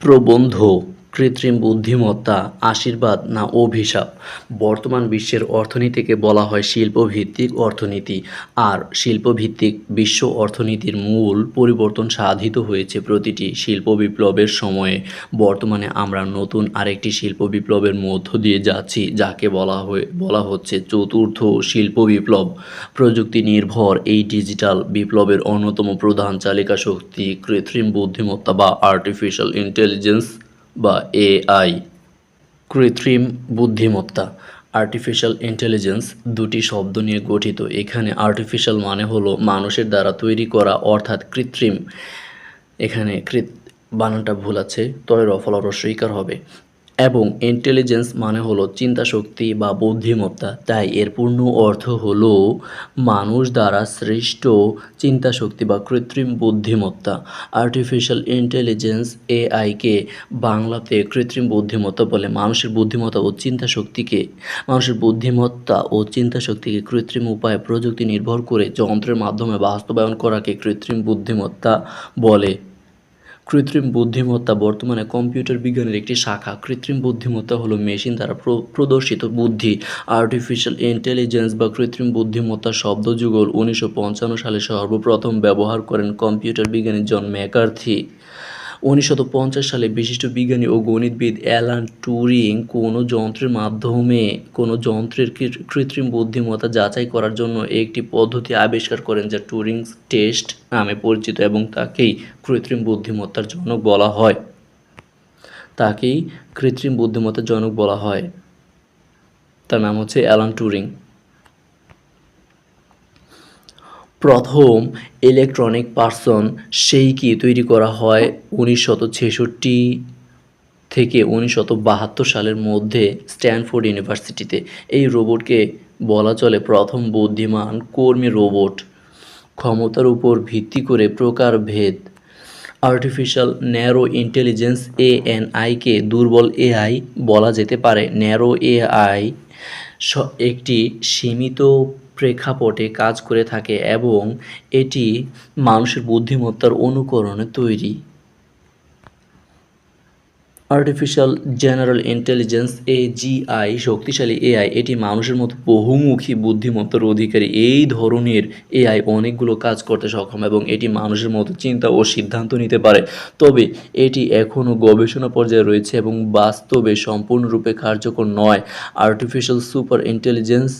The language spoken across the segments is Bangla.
প্রবন্ধ কৃত্রিম বুদ্ধিমত্তা, আশীর্বাদ না অভিশাপ? বর্তমান বিশ্বের অর্থনীতিকে বলা হয় শিল্পভিত্তিক অর্থনীতি। আর শিল্পভিত্তিক বিশ্ব অর্থনীতির মূল পরিবর্তন সাধিত হয়েছে প্রতিটি শিল্প বিপ্লবের সময়ে। বর্তমানে আমরা নতুন আরেকটি শিল্প বিপ্লবের মধ্য দিয়ে যাচ্ছি, যাকে বলা হয়ে, বলা হচ্ছে চতুর্থ শিল্প বিপ্লব। প্রযুক্তি নির্ভর এই ডিজিটাল বিপ্লবের অন্যতম প্রধান চালিকা শক্তি কৃত্রিম বুদ্ধিমত্তা বা আর্টিফিশিয়াল ইন্টেলিজেন্স বা এআই কৃত্রিম বুদ্ধিমত্তা আর্টিফিশিয়াল ইন্টেলিজেন্স দুটি শব্দ নিয়ে গঠিত। এখানে আর্টিফিশিয়াল মানে হলো মানুষের দ্বারা তৈরি করা, অর্থাৎ কৃত্রিম। এখানে কৃত বানানটা ভুল আছে, তবে রফল অস্বীকার হবে। এবং ইন্টেলিজেন্স মানে হলো চিন্তা শক্তি বা বুদ্ধিমত্তা। তাই এর পূর্ণ অর্থ হলো মানুষ দ্বারা সৃষ্ট চিন্তা শক্তি বা কৃত্রিম বুদ্ধিমত্তা। আর্টিফিশিয়াল ইন্টেলিজেন্স এআইকে বাংলাতে কৃত্রিম বুদ্ধিমত্তা বলে। মানুষের বুদ্ধিমত্তা ও চিন্তা শক্তিকে, মানুষের বুদ্ধিমত্তা ও চিন্তা শক্তিকে কৃত্রিম উপায়ে প্রযুক্তি নির্ভর করে যন্ত্রের মাধ্যমে বাস্তবায়ন করাকে কৃত্রিম বুদ্ধিমত্তা বলে। কৃত্রিম বুদ্ধিমত্তা বর্তমানে কম্পিউটার বিজ্ঞানের একটি শাখা। কৃত্রিম বুদ্ধিমত্তা হলো মেশিন দ্বারা প্র- প্রদর্শিত বুদ্ধি। আর্টিফিশিয়াল ইন্টেলিজেন্স বা কৃত্রিম বুদ্ধিমত্তা শব্দ যুগল উনিশশো পঞ্চান্ন সালে সর্বপ্রথম ব্যবহার করেন কম্পিউটার বিজ্ঞানী জন ম্যাকার্থি। উনিশশো পঞ্চাশ সালে বিশিষ্ট বিজ্ঞানী ও গণিতবিদ অ্যালান টুরিং কোনো যন্ত্রের মাধ্যমে কোনো যন্ত্রের কৃত্রিম বুদ্ধিমত্তা যাচাই করার জন্য একটি পদ্ধতি আবিষ্কার করেন যা টুরিং টেস্ট নামে পরিচিত এবং তাকেই কৃত্রিম বুদ্ধিমত্তার জনক বলা হয়। তাকেই কৃত্রিম বুদ্ধিমত্তার জনক বলা হয়। তার নাম হচ্ছে অ্যালান টুরিং। প্রথম ইলেকট্রনিক পার্সন সেই কি তৈরি করা হয় উনিশশত ছেষট্টি থেকে উনিশশত বাহাত্তর সালের মধ্যে স্ট্যানফোর্ড ইউনিভার্সিটিতে। এই রোবটকে বলা চলে প্রথম বুদ্ধিমান কর্মী রোবট ক্ষমতার উপর ভিত্তি করে প্রকারভেদ আর্টিফিশিয়াল ন্যারো ইন্টেলিজেন্স এএনআইকে দুর্বল এআই বলা যেতে পারে। ন্যারো এআই একটি সীমিত প্রেক্ষাপটে কাজ করে থাকে এবং এটি মানুষের বুদ্ধিমত্তার অনুকরণে তৈরি। আর্টিফিশিয়াল জেনারেল ইন্টেলিজেন্স এ এজিআই শক্তিশালী এআই এটি মানুষের মতো বহুমুখী বুদ্ধিমত্তার অধিকারী। এই ধরনের এআই অনেকগুলো কাজ করতে সক্ষম এবং এটি মানুষের মতো চিন্তা ও সিদ্ধান্ত নিতে পারে। তবে এটি এখনও গবেষণা পর্যায়ে রয়েছে এবং বাস্তবে সম্পূর্ণরূপে কার্যকর নয়। আর্টিফিশিয়াল সুপার ইন্টেলিজেন্স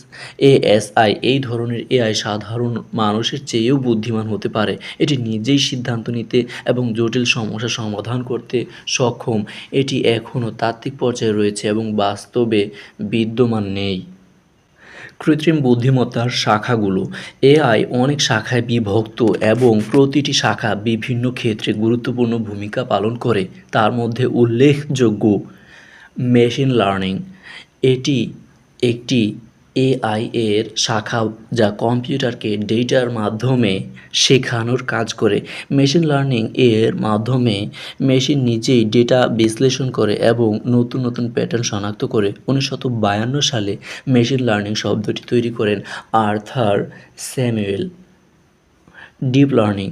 এএসআই এই ধরনের এআই সাধারণ মানুষের চেয়েও বুদ্ধিমান হতে পারে। এটি নিজেই সিদ্ধান্ত নিতে এবং জটিল সমস্যা সমাধান করতে সক্ষম। এটি এখনও তাত্ত্বিক পর্যায়ে রয়েছে এবং বাস্তবে বিদ্যমান নেই। কৃত্রিম বুদ্ধিমত্তার শাখাগুলো, এআই অনেক শাখায় বিভক্ত এবং প্রতিটি শাখা বিভিন্ন ক্ষেত্রে গুরুত্বপূর্ণ ভূমিকা পালন করে। তার মধ্যে উল্লেখযোগ্য মেশিন লার্নিং এটি একটি এআই এর শাখা যা কম্পিউটারকে ডেটার মাধ্যমে শেখানোর কাজ করে। মেশিন লার্নিং এর মাধ্যমে মেশিন নিজেই ডেটা বিশ্লেষণ করে এবং নতুন নতুন প্যাটার্ন শনাক্ত করে। উনিশশো বায়ান্ন সালে মেশিন লার্নিং শব্দটি তৈরি করেন আর্থার স্যামুয়েল। ডিপ লার্নিং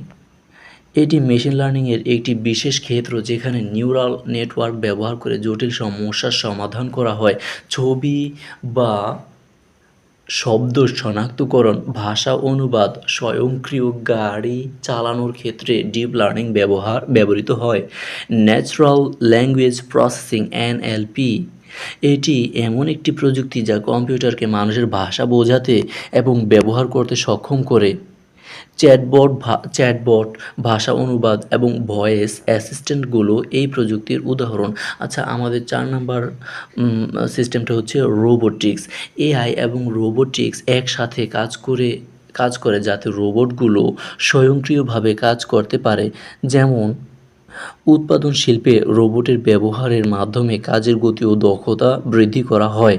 এটি মেশিন লার্নিংয়ের একটি বিশেষ ক্ষেত্র যেখানে নিউরাল নেটওয়ার্ক ব্যবহার করে জটিল সমস্যার সমাধান করা হয়। ছবি বা শব্দ শনাক্তকরণ, ভাষা অনুবাদ, স্বয়ংক্রিয় গাড়ি চালানোর ক্ষেত্রে ডিপ লার্নিং ব্যবহার ব্যবহৃত হয়। ন্যাচারাল ল্যাঙ্গুয়েজ প্রসেসিং এনএলপি এটি এমন একটি প্রযুক্তি যা কম্পিউটারকে মানুষের ভাষা বোঝাতে এবং ব্যবহার করতে সক্ষম করে। চ্যাটবট চ্যাটবট ভাষা অনুবাদ এবং ভয়েস অ্যাসিস্ট্যান্টগুলো এই প্রযুক্তির উদাহরণ। আচ্ছা আমাদের চার নাম্বার সিস্টেমটা হচ্ছে রোবোটিক্স এআই এবং রোবোটিক্স একসাথে কাজ করে কাজ করে যাতে রোবটগুলো স্বয়ংক্রিয়ভাবে কাজ করতে পারে। যেমন উৎপাদন শিল্পে রোবটের ব্যবহারের মাধ্যমে কাজের গতি ও দক্ষতা বৃদ্ধি করা হয়।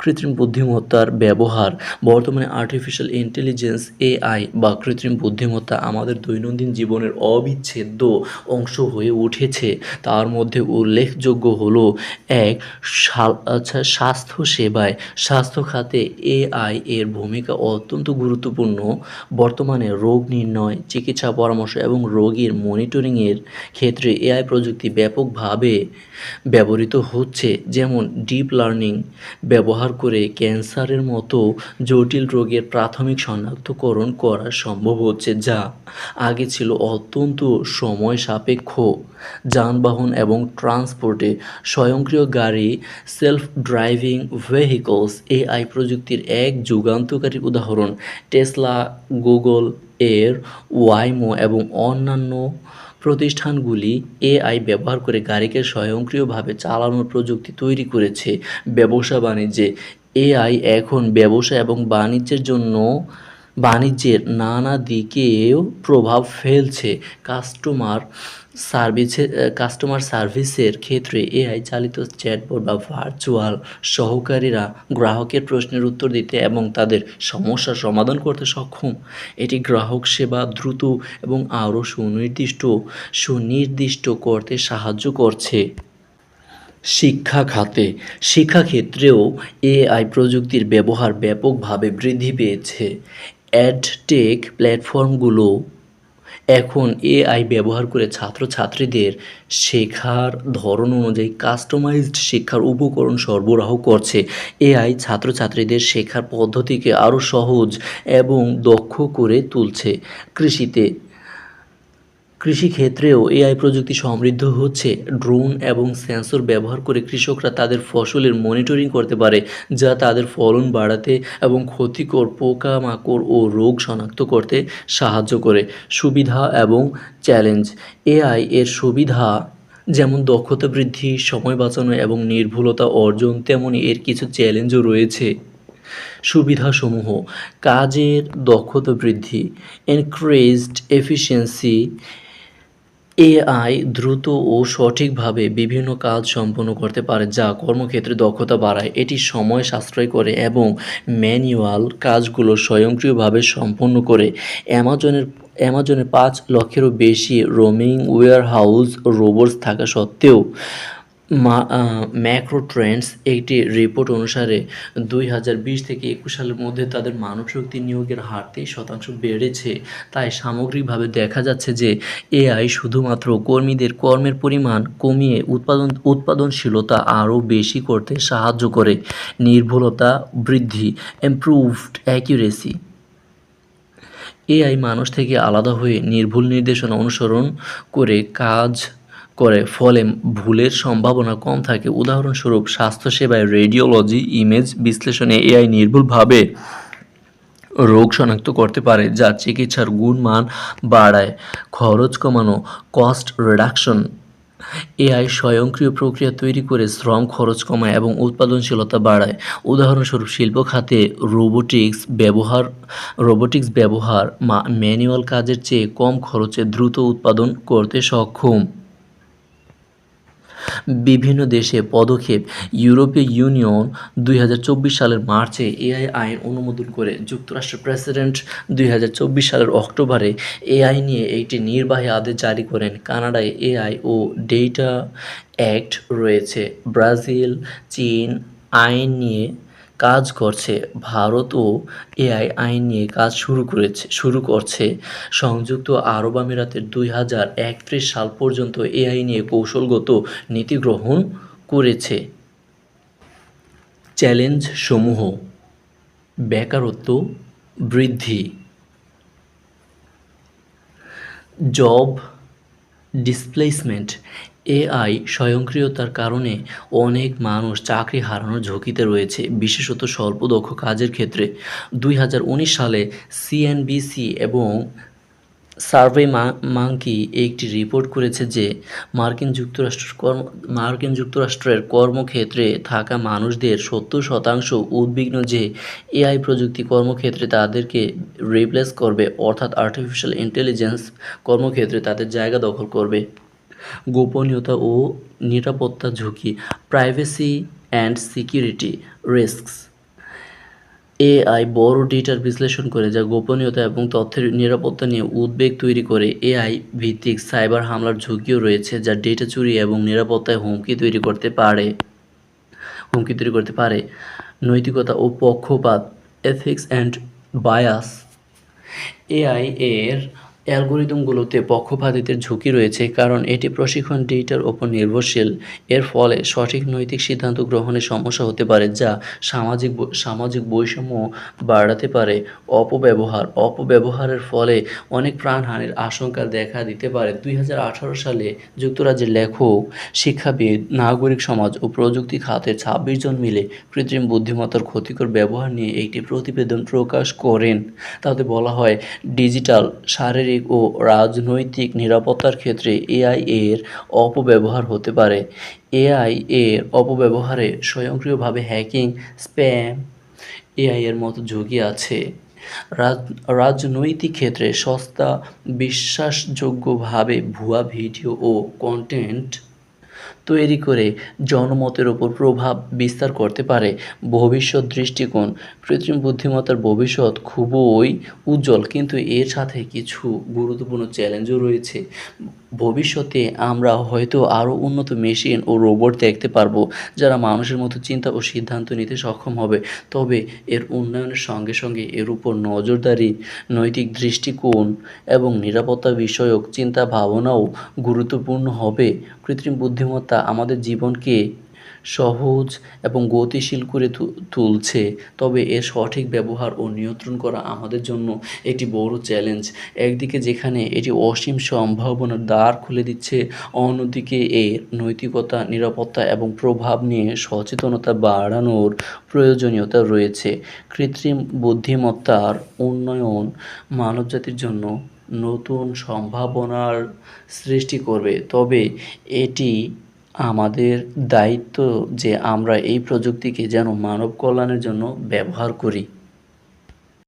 কৃত্রিম বুদ্ধিমত্তার ব্যবহার, বর্তমানে আর্টিফিশিয়াল ইন্টেলিজেন্স এআই বা কৃত্রিম বুদ্ধিমত্তা আমাদের দৈনন্দিন জীবনের অবিচ্ছেদ্য অংশ হয়ে উঠেছে। তার মধ্যে উল্লেখযোগ্য হল, এক আচ্ছা স্বাস্থ্য সেবায়। স্বাস্থ্য খাতে এআই এর ভূমিকা অত্যন্ত গুরুত্বপূর্ণ। বর্তমানে রোগ নির্ণয়, চিকিৎসা পরামর্শ এবং রোগীর মনিটরিংয়ের ক্ষেত্রে ক্ষেত্রে এআই প্রযুক্তি ব্যাপকভাবে ব্যবহৃত হচ্ছে, যেমন ডিপ লার্নিং ব্যবহার করে ক্যান্সারের মতো জটিল রোগের প্রাথমিক শনাক্তকরণ করা সম্ভব হচ্ছে, যা আগে ছিল অত্যন্ত সময় সাপেক্ষ। যানবাহন এবং ট্রান্সপোর্টে স্বয়ংক্রিয় গাড়ি সেলফ ড্রাইভিং ভেহিকলস, এআই প্রযুক্তির এক যুগান্তকারী উদাহরণ, টেসলা, গুগল এর ওয়াইমো এবং অন্যান্য প্রতিষ্ঠানগুলি এআই ব্যবহার করে গাড়িকে স্বয়ংক্রিয়ভাবে চালানোর প্রযুক্তি তৈরি করেছে। ব্যবসা বাণিজ্যে এআই এখন ব্যবসা এবং বাণিজ্যের জন্য বাণিজ্যের নানা দিকেও প্রভাব ফেলছে। কাস্টমার সার্ভিসে কাস্টমার সার্ভিসের ক্ষেত্রে এআই চালিত চ্যাটবোর্ড বা ভার্চুয়াল সহকারীরা গ্রাহকের প্রশ্নের উত্তর দিতে এবং তাদের সমস্যার সমাধান করতে সক্ষম। এটি গ্রাহক সেবা দ্রুত এবং আরও সুনির্দিষ্ট সুনির্দিষ্ট করতে সাহায্য করছে। শিক্ষা খাতে শিক্ষাক্ষেত্রেও এআই প্রযুক্তির ব্যবহার ব্যাপকভাবে বৃদ্ধি পেয়েছে। অ্যাডটেক প্ল্যাটফর্মগুলো এখন এআই ব্যবহার করে ছাত্রছাত্রীদের শেখার ধরন অনুযায়ী কাস্টমাইজড শিক্ষার উপকরণ সরবরাহ করছে। এআই ছাত্রছাত্রীদের শেখার পদ্ধতিকে আরও সহজ এবং দক্ষ করে তুলছে। কৃষিতে কৃষিক্ষেত্রেও এআই প্রযুক্তি সমৃদ্ধ হচ্ছে। ড্রোন এবং সেন্সর ব্যবহার করে কৃষকরা তাদের ফসলের মনিটরিং করতে পারে, যা তাদের ফলন বাড়াতে এবং ক্ষতিকর পোকামাকড় ও রোগ শনাক্ত করতে সাহায্য করে। সুবিধা এবং চ্যালেঞ্জ, এআই এর সুবিধা যেমন দক্ষতা বৃদ্ধি, সময় বাঁচানো এবং নির্ভুলতা অর্জন, তেমনি এর কিছু চ্যালেঞ্জও রয়েছে। সুবিধাসমূহ, কাজের দক্ষতা বৃদ্ধি এনক্রেজড এফিসিয়েন্সি এআই দ্রুত ও সঠিকভাবে বিভিন্ন কাজ সম্পন্ন করতে পারে যা কর্মক্ষেত্রে দক্ষতা বাড়ায়। এটি সময় সাশ্রয় করে এবং ম্যানুয়াল কাজগুলো স্বয়ংক্রিয়ভাবে সম্পন্ন করে। অ্যামাজনের, অ্যামাজনে পাঁচ লক্ষেরও বেশি রোমিং ওয়্যারহাউস রোবটস থাকা সত্ত্বেও ম্যাক্রো ট্রেন্ডস একটি রিপোর্ট অনুসারে দুই হাজার বিশ থেকে একুশ সালের মধ্যে তাদের মানবশক্তি নিয়োগের হার তেইশ শতাংশ বেড়েছে। তাই সামগ্রিকভাবে দেখা যাচ্ছে যে এআই শুধুমাত্র কর্মীদের কর্মের পরিমাণ কমিয়ে উৎপাদন, উৎপাদনশীলতা আরও বেশি করতে সাহায্য করে। নির্ভুলতা বৃদ্ধি ইমপ্রুভড অ্যাকিউরেসি এআই মানুষ থেকে আলাদা হয়ে নির্ভুল নির্দেশনা অনুসরণ করে কাজ করে, ফলে ভুলের সম্ভাবনা কম থাকে। উদাহরণস্বরূপ, স্বাস্থ্যসেবায় রেডিওলজি, ইমেজ বিশ্লেষণে এআই নির্ভুলভাবে রোগ শনাক্ত করতে পারে, যা চিকিৎসার গুণমান বাড়ায়। খরচ কমানো কস্ট রিডাকশন এআই স্বয়ংক্রিয় প্রক্রিয়া তৈরি করে শ্রম খরচ কমায় এবং উৎপাদনশীলতা বাড়ায়। উদাহরণস্বরূপ, শিল্প খাতে রোবোটিক্স ব্যবহার রোবোটিক্স ব্যবহার ম্যানুয়াল কাজের চেয়ে কম খরচে দ্রুত উৎপাদন করতে সক্ষম। বিভিন্ন দেশে পদক্ষেপ ইউরোপীয় ইউনিয়ন দুই হাজার চব্বিশ সালের মার্চে এআই আইন অনুমোদন করে। যুক্তরাষ্ট্র প্রেসিডেন্ট দুই হাজার চব্বিশ সালের অক্টোবরে এআই নিয়ে একটি নির্বাহী আদেশ জারি করেন। কানাডায় এআই ও ডেটা অ্যাক্ট রয়েছে। ব্রাজিল, চীন আইন নিয়ে কাজ করছে, ভারতও এআই আইন নিয়ে কাজ শুরু করেছে, শুরু করছে। সংযুক্ত আরব আমিরাতের দুই হাজার একত্রিশ সাল পর্যন্ত এআই নিয়ে কৌশলগত নীতি গ্রহণ করেছে। চ্যালেঞ্জ সমূহ, বেকারত্ব বৃদ্ধি, জব ডিসপ্লেসমেন্ট এআই স্বয়ংক্রিয়তার কারণে অনেক মানুষ চাকরি হারানোর ঝুঁকিতে রয়েছে, বিশেষত স্বল্পদক্ষ কাজের ক্ষেত্রে। দুই হাজার উনিশ সালে সিএনবিসি এবং সার্ভে মাঙ্কি একটি রিপোর্ট করেছে যে মার্কিন যুক্তরাষ্ট্রের কর্ম, মার্কিন যুক্তরাষ্ট্রের কর্মক্ষেত্রে থাকা মানুষদের সত্তর শতাংশ উদ্বিগ্ন যে এআই প্রযুক্তি কর্মক্ষেত্রে তাদেরকে রিপ্লেস করবে, অর্থাৎ আর্টিফিশিয়াল ইন্টেলিজেন্স কর্মক্ষেত্রে তাদের জায়গা দখল করবে। গোপনীয়তা ও নিরাপত্তা ঝুঁকি privacy and security risks AI বড় ডেটার বিশ্লেষণ করে যা গোপনীয়তা এবং তথ্যের নিরাপত্তা নিয়ে উদ্বেগ তৈরি করে। এআই ভিত্তিক সাইবার হামলার ঝুঁকিও রয়েছে যা ডেটা চুরি এবং নিরাপত্তায় হুমকি তৈরি করতে পারে। হুমকি তৈরি করতে পারে। নৈতিকতা ও পক্ষপাত এথিক্স অ্যান্ড বায়াস এআই এর অ্যালগরিদমগুলোতে পক্ষপাতিত্বের ঝুঁকি রয়েছে কারণ এটি প্রশিক্ষণ ডেটার ওপর নির্ভরশীল। এর ফলে সঠিক নৈতিক সিদ্ধান্ত গ্রহণে সমস্যা হতে পারে যা সামাজিক সামাজিক বৈষম্য বাড়াতে পারে। অপব্যবহার, অপব্যবহারের ফলে অনেক প্রাণহানির আশঙ্কা দেখা দিতে পারে। দুই হাজার আঠারো সালে যুক্তরাজ্যের লেখক, শিক্ষাবিদ, নাগরিক সমাজ ও প্রযুক্তি খাতের ছাব্বিশ জন মিলে কৃত্রিম বুদ্ধিমত্তার ক্ষতিকর ব্যবহার নিয়ে একটি প্রতিবেদন প্রকাশ করেন। তাতে বলা হয়, ডিজিটাল শারীরিক ও রাজনৈতিক নিরাপত্তার ক্ষেত্রে এআই এর অপব্যবহার হতে পারে। এআই এর অপব্যবহারে স্বয়ংক্রিয়ভাবে হ্যাকিং, স্প্যাম এআই এর মতো ঝুঁকি আছে। রাজ- রাজনৈতিক ক্ষেত্রে সস্তা, বিশ্বাসযোগ্যভাবে ভুয়া ভিডিও ও কন্টেন্ট তৈরি করে জনমতের ওপর প্রভাব বিস্তার করতে পারে। ভবিষ্যৎ দৃষ্টিকোণ, কৃত্রিম বুদ্ধিমত্তার ভবিষ্যৎ খুবই উজ্জ্বল, কিন্তু এর সাথে কিছু গুরুত্বপূর্ণ চ্যালেঞ্জও রয়েছে। ভবিষ্যতে আমরা হয়তো আরও উন্নত মেশিন ও রোবট দেখতে পারব, যারা মানুষের মতো চিন্তা ও সিদ্ধান্ত নিতে সক্ষম হবে। তবে এর উন্নয়নের সঙ্গে সঙ্গে এর উপর নজরদারি, নৈতিক দৃষ্টিকোণ এবং নিরাপত্তা বিষয়ক চিন্তা ভাবনাও গুরুত্বপূর্ণ হবে কৃত্রিম বুদ্ধিমত্তা আমাদের জীবনকে সহজ এবং গতিশীল করে তুলছে, তবে এর সঠিক ব্যবহার ও নিয়ন্ত্রণ করা আমাদের জন্য একটি বড় চ্যালেঞ্জ একদিকে যেখানে এটি অসীম সম্ভাবনার দ্বার খুলে দিচ্ছে, অন্যদিকে এর নৈতিকতা, নিরাপত্তা এবং প্রভাব নিয়ে সচেতনতা বাড়ানোর প্রয়োজনীয়তা রয়েছে। কৃত্রিম বুদ্ধিমত্তার উন্নয়ন মানবজাতির জন্য নতুন সম্ভাবনার সৃষ্টি করবে। তবে এটি আমাদের দায়িত্ব যে আমরা এই প্রযুক্তিকে যেন মানব কল্যাণের জন্য ব্যবহার করি।